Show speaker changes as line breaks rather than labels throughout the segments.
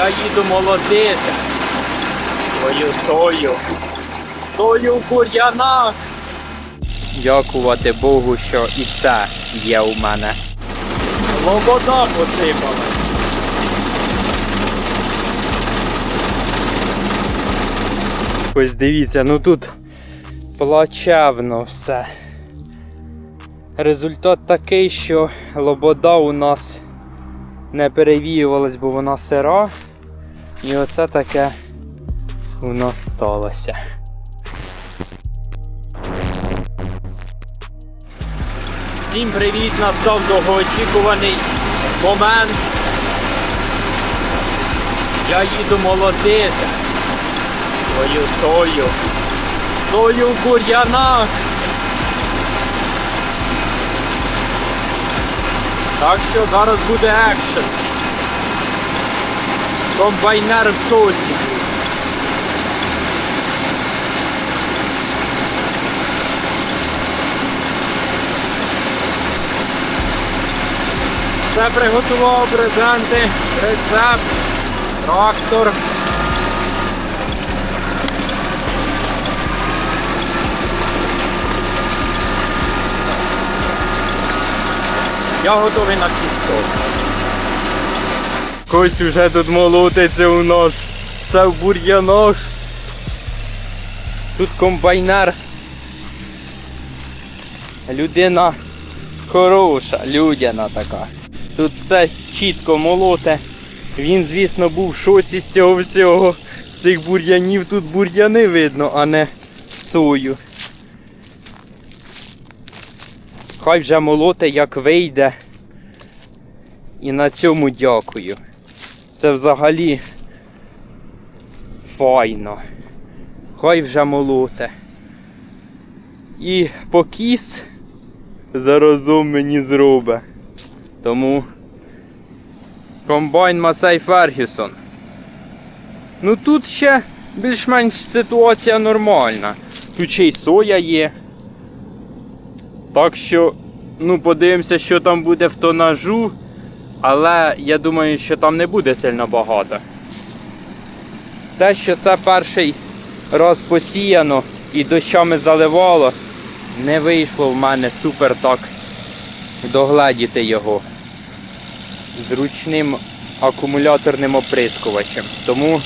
Я їду молотити свою сою. Сою в бур'янах. Дякувати Богу, що і це є у мене. Лобода посипала. Ось дивіться, ну тут плачевно все. Результат такий, що лобода у нас не перевіювалась, бо вона сира. І оце таке нас сталося. Всім привіт! Настав довгоочікуваний момент. Я їду молотити свою сою. Сою в бур'янах. Так що зараз буде екшен. Комбайнер в шоці. Це приготував презенти, рецепт, трактор. Я готовий на тісто. Кось уже тут молотиться у нас. Все в бур'янах. Тут комбайнер. Людина хороша, людяна така. Тут все чітко молоте. Він, звісно, був в шоці з цього всього. З цих бур'янів тут бур'яни видно, а не сою. Хай вже молоте як вийде. І на цьому дякую. Це взагалі файно. Хай вже молоте. І покіс заразом мені зробе. Тому комбайн Масей Фергюсон. Ну тут ще більш-менш ситуація нормальна. Тут ще й соя є. Так що, ну, подивимося, що там буде в тонажу. Але я думаю, що там не буде сильно багато. Те, що це перший раз посіяно і дощами заливало, не вийшло в мене супер так догледіти його з ручним акумуляторним оприскувачем. Тому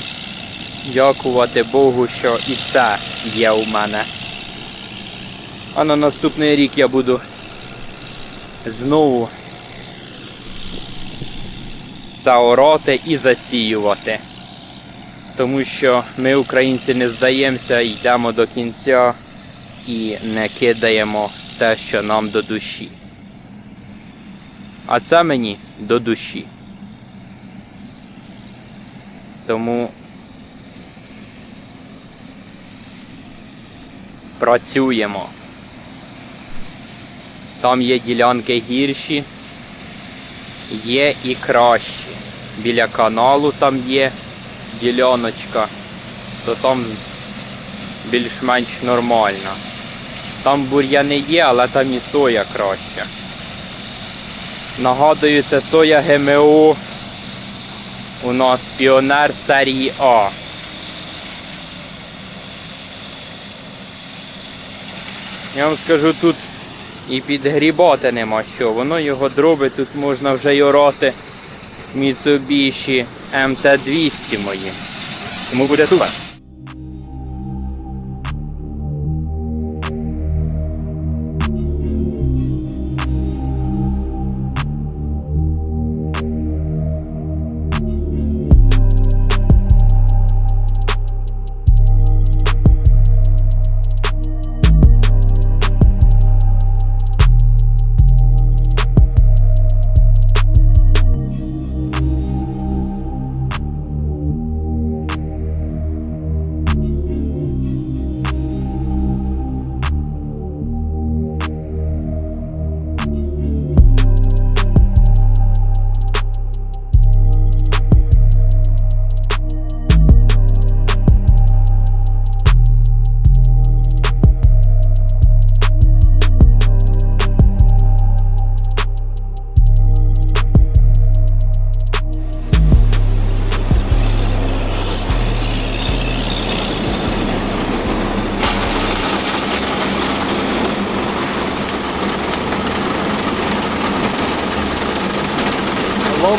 дякувати Богу, що і це є у мене. А на наступний рік я буду знову заорати і засіювати. Тому що ми, українці, не здаємося, йдемо до кінця і не кидаємо те, що нам до душі. А це мені до душі. Тому працюємо. Там є ділянки гірші, є і кращі. Біля каналу там є діляночка, то там більш-менш нормально. Там бур'яни є, але там і соя краща. Нагадую, це соя ГМО. У нас піонер серії А. Я вам скажу, тут і підгрібати нема що. Воно його дробить, тут можна вже й орати Mitsubishi MT200 мої. Тому буде супер.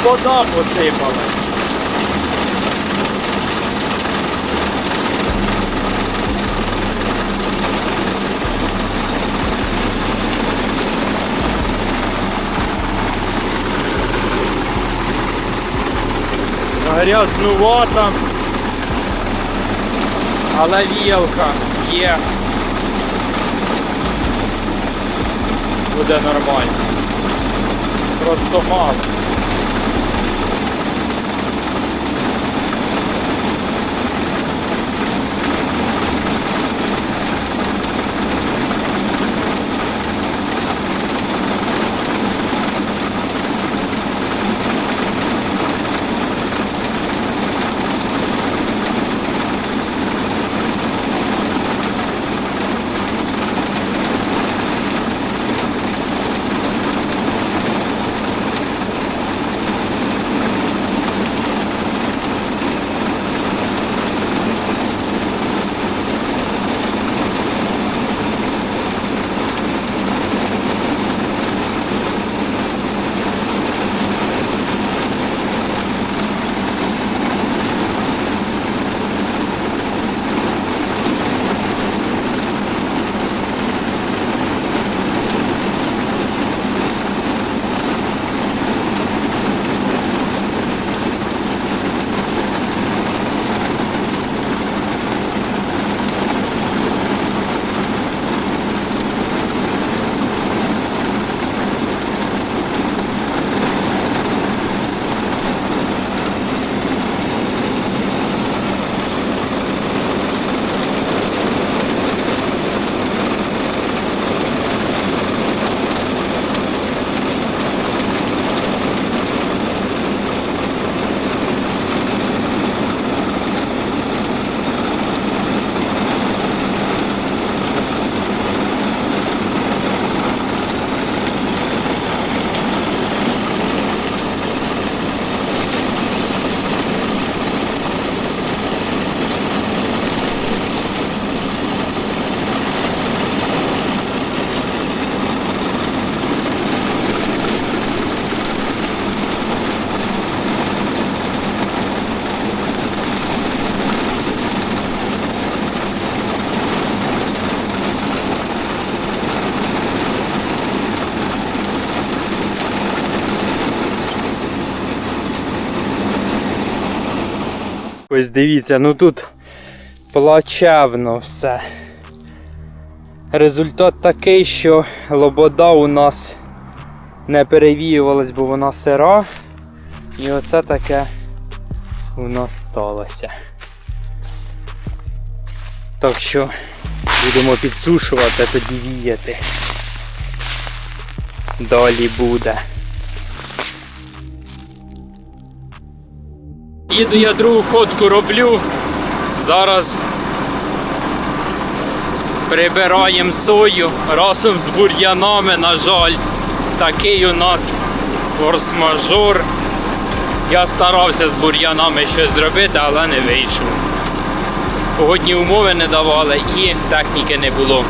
Лобода посипала. Грязнувата, але вілка є. Буде нормально. Просто мало. Ось дивіться, ну тут плачевно все. Результат такий, що лобода у нас не перевіювалась, бо вона сира. І оце таке у нас сталося. Так що будемо підсушувати, тоді віяти. Далі буде. Їду я другу ходку роблю. Зараз прибираємо сою разом з бур'янами, на жаль. Такий у нас форс-мажор. Я старався з бур'янами щось зробити, але не вийшло. Погодні умови не давали і техніки не було.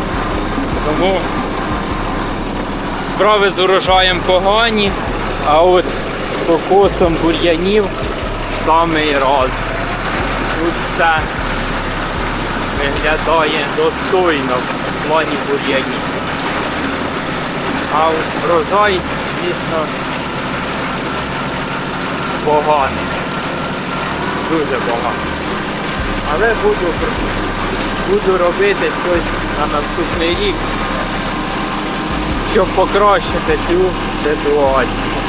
Тому справи з урожаєм погані, а от з покосом бур'янів самий раз. Тут все виглядає достойно в плані бур'янів. А врожай, звісно, поганий. Дуже поганий. Але буду, буду робити щось на наступний рік, щоб покращити цю ситуацію.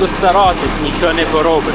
Буду нічого не поробиш.